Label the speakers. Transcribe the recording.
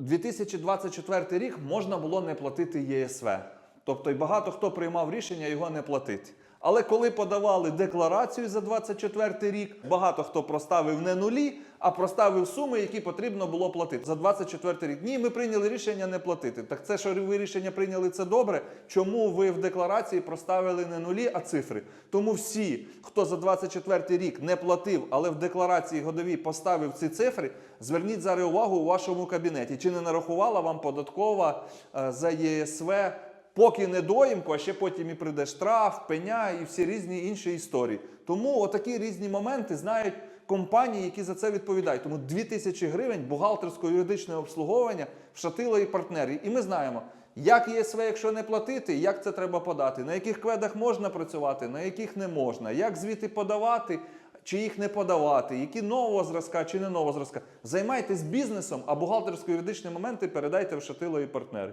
Speaker 1: 2024 рік можна було не платити ЄСВ. Тобто, і багато хто приймав рішення його не платити. Але коли подавали декларацію за 24 рік, багато хто проставив не нулі, а проставив суми, які потрібно було платити за 24 рік. Ні, ми прийняли рішення не платити. Так це, що ви рішення прийняли, це добре. Чому ви в декларації проставили не нулі, а цифри? Тому всі, хто за 24 рік не платив, але в декларації годовій поставив ці цифри, зверніть зараз увагу у вашому кабінеті. Чи не нарахувала вам податкова е, за ЄСВ Поки не доїмку, а ще потім і прийде штраф, пеня і всі різні інші історії. Тому отакі різні моменти знають компанії, які за це відповідають. Тому 2000 гривень бухгалтерсько-юридичне обслуговування в Шатило і партнері. І ми знаємо, як ЄСВ, якщо не платити, як це треба подати, на яких кведах можна працювати, на яких не можна, як звіти подавати. Чи їх не подавати, які нового зразка чи не нового зразка. Займайтесь бізнесом, а бухгалтерсько-юридичні моменти передайте в шатило і партнери.